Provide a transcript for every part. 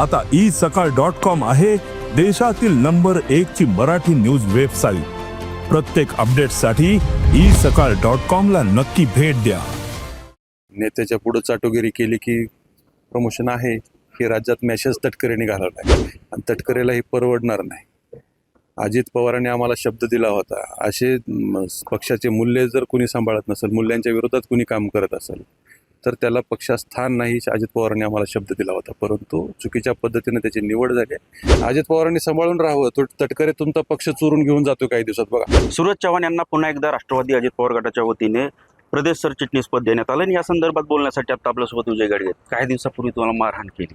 आता ई सकाळ dot com आहे देशातील नंबर एक ची मराठी न्यूज वेबसाईट. प्रत्येक अपडेटसाठी ई सकाळ डॉट कॉम ला नक्की भेट द्या. नेत्याच्या पुढे चाटोगिरी केली की प्रमोशन आहे हे राज्यात मॅसेज तटकरेने घालवला आहे आणि तटकरेला हे परवडणार नाही. अजित पवारांनी आम्हाला शब्द दिला होता. असे पक्षाचे मूल्य जर कुणी सांभाळत नसेल मूल्यांच्या विरोधात कुणी काम करत असेल तर त्याला पक्षात स्थान नाही अजित पवारांनी आम्हाला शब्द दिला होता. परंतु चुकीच्या पद्धतीने त्याची निवड झाली. अजित पवारांनी सांभाळून राहावं. तो तटकरे तुमचा पक्ष चोरून घेऊन जातो काही दिवसात. बघा. सूरज चव्हाण यांना पुन्हा एकदा राष्ट्रवादी अजित पवार गटाच्या वतीने प्रदेश सरचिटणीस पद देण्यात आलं आणि या संदर्भात बोलण्यासाठी आता आपल्यासोबत विजय गाडगे. काही दिवसापूर्वी तुम्हाला मारहाण केली.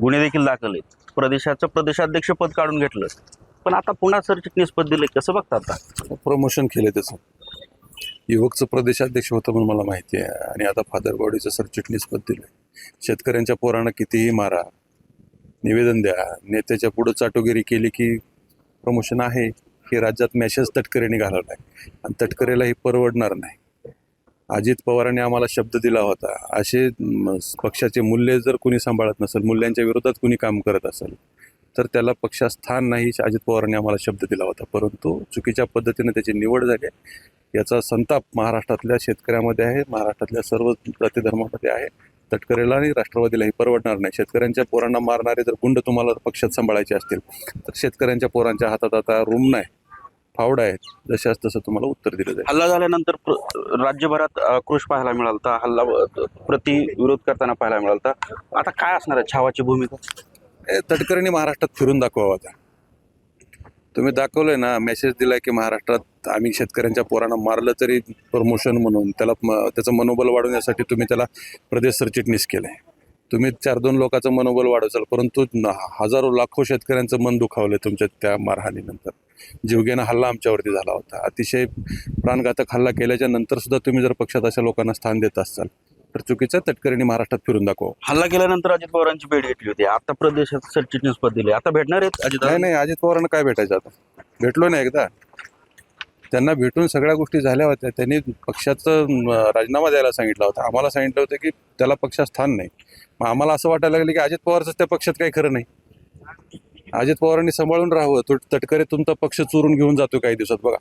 गुन्हे देखील दाखल आहेत. प्रदेशाचं प्रदेशाध्यक्ष पद काढून घेतलं. पण आता पुन्हा सरचिटणीस पद दिले. कसं बघता आता? प्रमोशन केलं त्याचं. युवकचं प्रदेशाध्यक्ष होतं म्हणून मला माहिती आहे. आणि आता फादर बॉडीचं सरचिटणीस पद दिलं शेतकऱ्यांच्या पोरांना कितीही मारा निवेदन द्या. नेत्याच्या पुढं चाटोगिरी केली की प्रमोशन आहे. हे राज्यात मेसेज तटकरेने घालवला आहे. आणि तटकरेला हे परवडणार नाही. अजित पवारांनी आम्हाला शब्द दिला होता. असे पक्षाचे मूल्य जर कुणी सांभाळत नसेल मूल्यांच्या विरोधात कुणी काम करत असेल तर त्याला पक्षात स्थान नाही अजित पवारांनी आम्हाला शब्द दिला होता. परंतु चुकीच्या पद्धतीने त्याची निवड झाली आहे. याचा संताप महाराष्ट्रातल्या शेतकऱ्यामध्ये आहे. महाराष्ट्रातल्या सर्व जातीधर्मामध्ये आहे. तटकरेला आणि राष्ट्रवादीलाही परवडणार नाही. शेतकऱ्यांच्या पोरांना मारणारे जर गुंड तुम्हाला पक्षात सांभाळायचे असतील तर शेतकऱ्यांच्या पोरांच्या हातात आता रूम नाही फावडा आहे. जशाच तसं तुम्हाला उत्तर दिलं जाईल. हल्ला झाल्यानंतर राज्यभरात आक्रोश पाहायला मिळाला हल्ला प्रति विरोध करताना पाहायला मिळाला आता काय असणार आहे छावाची भूमिका? ए, महाराष्ट्रात फिरून दाखवावा होता तुम्ही दाखवलंय ना मेसेज दिलाय की महाराष्ट्रात आम्ही शेतकऱ्यांच्या पोरांना मारलं तरी प्रमोशन म्हणून त्याला म- त्याचं मनोबल वाढवण्यासाठी तुम्ही त्याला प्रदेश सरचिटणीस केलंय. तुम्ही चार दोन लोकांचं मनोबल वाढवचाल परंतु हजारो लाखो शेतकऱ्यांचं मन दुखावलंय तुमच्या त्या मारहाणीनंतर. जीवघेणा हल्ला आमच्यावरती झाला होता. अतिशय प्राणघातक हल्ला केल्याच्यानंतर सुद्धा तुम्ही जर पक्षात अशा लोकांना स्थान देत असाल तर चुकीचं तटकरेंनी महाराष्ट्रात फिरून दाखवा. हल्ला केल्यानंतर अजित पवारांची भेट घेतली होती. आता प्रदेशात सरचिटणीस पद दिले. आता भेटणार आहेत अजित नाही नाही अजित पवारांना काय भेटायचं आता? भेटलो ना एकदा. त्यांना भेटून सगळ्या गोष्टी झाल्या होत्या. त्यांनी पक्षाचं राजीनामा द्यायला सांगितला होता. आम्हाला सांगितलं होतं की त्याला पक्षात स्थान नाही. मग आम्हाला असं वाटायला लागलं की अजित पवारचं त्या पक्षात काही खरं नाही. अजित पवारांनी सांभाळून राहावं. तो तटकरे तुमचा पक्ष चोरून घेऊन जातो काही दिवसात. बघा.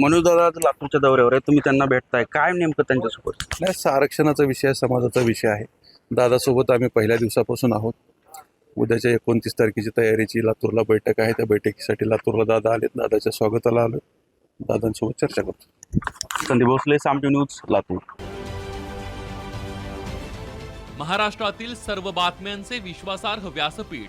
मनोज दादा आज लातूरच्या दौऱ्यावर आहे. तुम्ही त्यांना भेटताय. काय नेमकं त्यांच्यासोबत? नाही स- आरक्षणाचा विषय समाजाचा विषय आहे. दादासोबत आम्ही पहिल्या दिवसापासून आहोत. उद्याच्या एकोणतीस तारखेची तयारीची लातूरला बैठक आहे. त्या बैठकीसाठी लातूरला दादा आलेत. दादाच्या स्वागताला आलो दादांसोबत चर्चा करतो. संदीप भोसले सामटी न्यूज लातूर. महाराष्ट्रातील सर्व बातम्यांचे विश्वासार्ह व्यासपीठ.